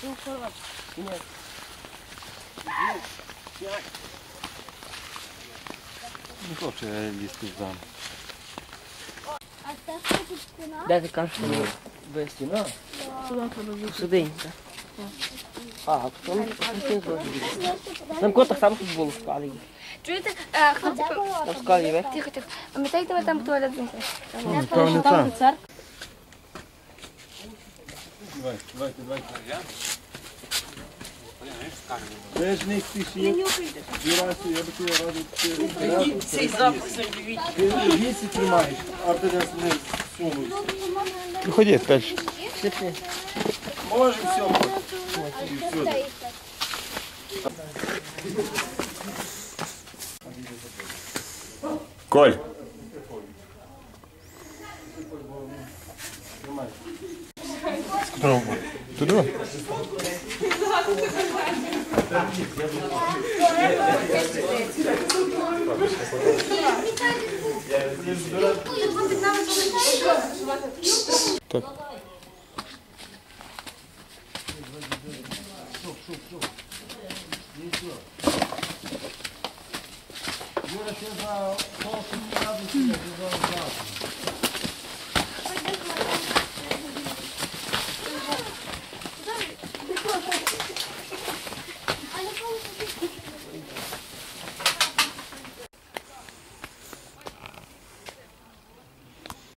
Kim kurban? İnek. Не хоче да изтеждам. А тази? Да, така ще ми е бе стена. Судейница. А, ако съм Съм котах само футбол спали. Чуете, хлопци, там скали, бе? Тихо, тихо. Ами тъй да там туалет. Е. Там не цар. церква. Давайте, давайте, давайте. Це ж не спішіть. Дірасі, я би тебе радий. Цей запах собі Ти віці тримаєш, а ти не не сунуйся. Ходіть далі. Може, все, може. І все. Коль. Туди? Так. Юра, ще за полосу не радий, я за завтра.